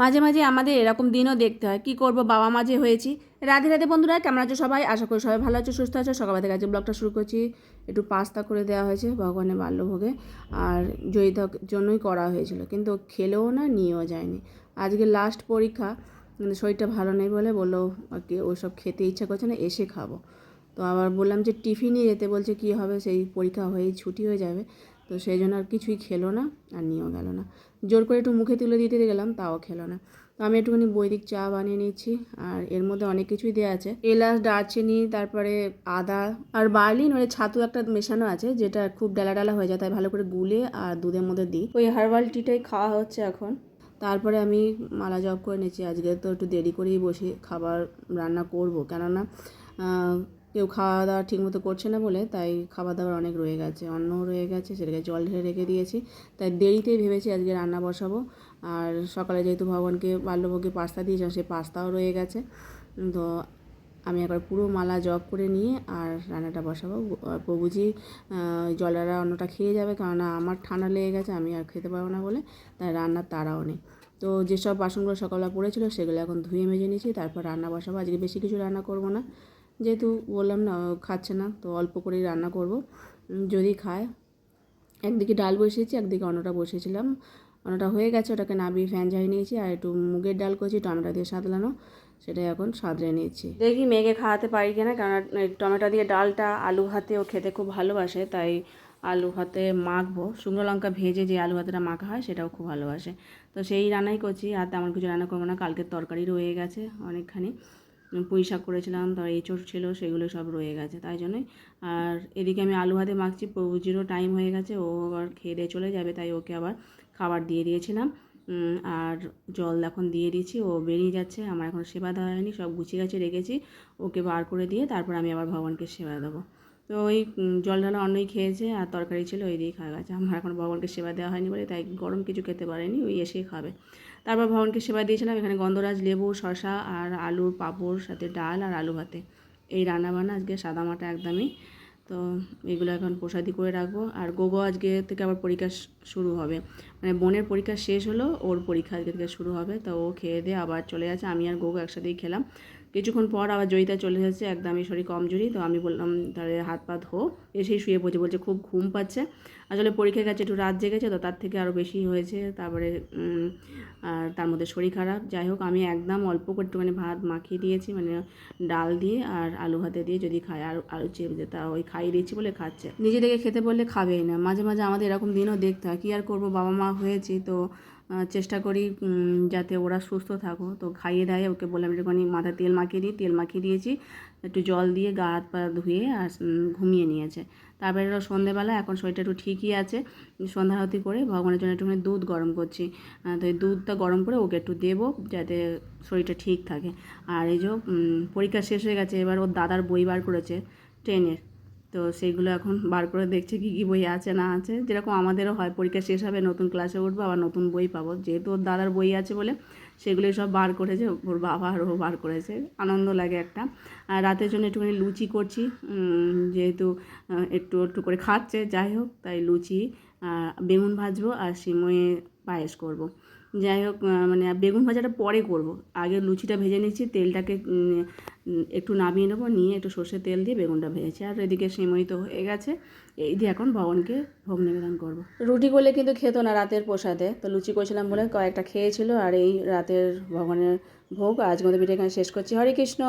মাঝে মাঝে আমাদের এরকম দিনও দেখতে হয়। কি করব? বাবা মাঝে হয়েছি। রাধে রাধে বন্ধুরা, কেমন আছো সবাই? আশা করি সবাই ভালো আছো, সুস্থ আছো। সকাল থেকে আজকে ব্লগটা শুরু করছি। একটু পাস্তা করে দেওয়া হয়েছে ভগবানের বাল্যভোগে। আর জয়িতার জন্যই করা হয়েছিল। কিন্তু খেলেও না, নিয়েও যায়নি। আজকে লাস্ট পরীক্ষা। কিন্তু শরীরটা ভালো নেই বলে বলল, আর কি ওসব খেতে ইচ্ছা করছে না, এসে খাব। তো আবার বললাম যে, টিফিন যেতে বলছে, কি হবে? সেই পরীক্ষা হয়েই ছুটি হয়ে যাবে। তো সেই জন্য আর কিছুই খেলো না আর নিয়েও গেল না। জোর করে একটু মুখে তুলে দিতে গেলাম, তাও খেলো না। তো আমি একটুখানি বৈদিক চা বানিয়ে নিচ্ছি আর এর মধ্যে অনেক কিছুই দেওয়া আছে। এলাচ, দারচিনি, তারপরে আদা আর বার্লি মানে ছাতু একটা মেশানো আছে যেটা খুব ডালা ডালা হয়ে যায়, তাই ভালো করে গুলে আর দুধের মধ্যে দিই। ওই হার্বাল টিটাই খাওয়া হচ্ছে এখন। তারপরে আমি মালা জব করে নিচ্ছি আজকে তো একটু দেরি করেই বসে খাবার রান্না করব। কেননা কেউ খাওয়া দাওয়া ঠিকমতো করছে না বলে তাই খাবার দাবার অনেক রয়ে গেছে। অন্ন রয়ে গেছে, সেটাকে জল ঢেলে রেখে দিয়েছি। তাই দেরিতেই ভেবেছি আজকে রান্না বসাবো। আর সকালে যেহেতু ভগবানকে বাল্যভোগে পাস্তা দিয়েছিলাম, সেই পাস্তাও রয়ে গেছে। তো আমি একবার পুরো মালা জব করে নিয়ে আর রান্নাটা বসাবো। প্রভুজি জলেরা অন্নটা খেয়ে যাবে কেননা আমার ঠান্ডা লেগে গেছে, আমি আর খেতে পারব না বলে তাই রান্নার তাড়াও নেই। তো যেসব বাসনগুলো সকালবেলা পড়েছিল সেগুলো এখন ধুয়ে মেজে নিয়েছি, তারপর রান্না বসাবো। আজকে বেশি কিছু রান্না করব না। যেহেতু বললাম না খাচ্ছে না, তো অল্প করেই রান্না করব। যদি খায়। একদিকে ডাল বসিয়েছি, একদিকে অন্যটা বসিয়েছিলাম। অন্যটা হয়ে গেছে, ওটাকে নাবিয়ে ফ্যান ঝাড়িয়ে নিয়েছি, আর একটু মুগের ডাল করেছি, টমেটো দিয়ে সাদলানো সেটাই এখন সাদলে নিয়েছি দেখি মেয়েকে খাওয়াতে পারি কিনা, কারণ টমেটো দিয়ে ডালটা আলু ভাতে ও খেতে খুব ভালোবাসে, তাই আলু ভাতে মাখবো। শুকনো লঙ্কা ভেজে যে আলু ভাতেটা মাখা হয়, সেটাও খুব ভালোবাসে। তো সেই রান্নাই করছি, আর তেমন কিছু রান্না করব না, কালকের তরকারি রয়ে গেছে অনেকখানি। পুঁই শাক করেছিলাম, তার এঁচড় ছিল, সেগুলো সব রয়ে গেছে, তাই জন্যই। আর এদিকে আমি আলু ভাতে মাখছি প্রভুজিরও টাইম হয়ে গেছে, ও আবার খেয়ে দিয়ে চলে যাবে, তাই ওকে আবার খাবার দিয়ে দিয়েছিলাম। আর জল এখন দিয়ে দিয়েছি, ও বেরিয়ে যাচ্ছে, আমার এখন সেবা দেওয়া হয়নি, সব গুছিয়ে গাছে রেখেছি, ওকে বার করে দিয়ে তারপর আমি আবার ভগবানকে সেবা দেবো। তো ওই জল ঢালা অন্যই খেয়েছে আর তরকারি ছিল ওই দিয়েই খাওয়া গেছে। আমার এখন ভগবানকে সেবা দেওয়া হয়নি বলে, তাই গরম কিছু খেতে পারেনি, ওই এসেই খাবে। তারপর ভগবানকে সেবা দিয়েছিলাম, এখানে গন্ধরাজ লেবু শশা আর আলুর পাঁপড়, সাথে ডাল আর আলু ভাতে। এই রান্নাবান্না আজকে সাদামাটা একদমই তো এগুলো এখন প্রসাদি করে রাখব। আর গোগো আজকে থেকে আবার পরীক্ষা শুরু হবে। মানে বোনের পরীক্ষা শেষ হলো, ওর পরীক্ষা আজকে থেকে শুরু হবে। তো ও খেয়ে দিয়ে আবার চলে যাচ্ছে। আমি আর গোগো একসাথেই খেলাম। কিছুক্ষণ পর আবার জয়িতা চলে যাচ্ছে, একদমই শরীর কমজোরি। তো আমি বললাম, তাহলে হাত পা ধো। এসেই শুয়ে পড়ছে, বলছে, খুব ঘুম পাচ্ছে। আসলে পরীক্ষা গেছে একটু রাত জেগেছে, তো তার থেকে আরও বেশি হয়েছে। তারপরে আর তার মধ্যে শরীর খারাপ। যাই হোক, আমি একদম অল্প করে একটুখানি ভাত মাখিয়ে দিয়েছি মানে ডাল দিয়ে আর আলু ভাতে দিয়ে যদি খায়, আর আলু চেপ তা ওই খাইয়ে দিয়েছি বলে খাচ্ছে। নিজে থেকে খেতে বললে খাবেই না। মাঝে মাঝে আমাদের এরকম দিনও দেখতে হয়। কী আর করব? বাবা মা হয়েছি তো চেষ্টা করি যাতে ওরা সুস্থ থাকো তো খাইয়ে দেয় ওকে বললাম একটুখানি মাথায় তেল মাখিয়ে দিই। তেল মাখিয়ে দিয়েছি। একটু জল দিয়ে গা হাত পা ধুয়ে আর ঘুমিয়ে নিয়েছে। তারপরে ওরা সন্ধেবেলা। এখন শরীরটা একটু ঠিকই আছে। সন্ধ্যারতি করে ভগবানের জন্য একটুখানি দুধ গরম করছি। তো এই দুধটা গরম করে ওকে একটু দেবো যাতে শরীরটা ঠিক থাকে। আর এই যে পরীক্ষা শেষ হয়ে গেছে। এবার ওর দাদার বই বার করেছে ট্রেনের। তো সেইগুলো এখন বার করে দেখছে কী কী বই আছে, না আছে। যেরকম আমাদেরও হয়, পরীক্ষা শেষ হবে, নতুন ক্লাসে উঠবো, আবার নতুন বই পাবো। যেহেতু ওর দাদার বই আছে বলে সেগুলোই সব বার করেছে, ওর বাবা আর ও বার করেছে। আনন্দ লাগে একটা। আর রাতের জন্য একটুখানি লুচি করছি। যেহেতু একটু একটু করে খাচ্ছে, যাই হোক, তাই লুচি বেগুন ভাজবো আর সিময়ে পায়েস করব। যাই হোক মানে বেগুন ভাজাটা পরে করব। আগে লুচিটা ভেজে নিচ্ছি, তেলটাকে একটু নামিয়ে নেব, নিয়ে একটু সর্ষের তেল দিয়ে বেগুনটা ভেজেছি। আর এদিকে সিমই তো হয়ে গেছে। এই দিয়ে এখন ভগবানকে ভোগ নিবেদন করব। রুটি করলে কিন্তু খেতো না রাতের প্রসাদে। তো লুচি করেছিলাম বলে কয়েকটা খেয়েছিল, আর এই রাতের ভগবানের ভোগ আজ মতো ভিডিও এখানে শেষ করছি। হরে কৃষ্ণ!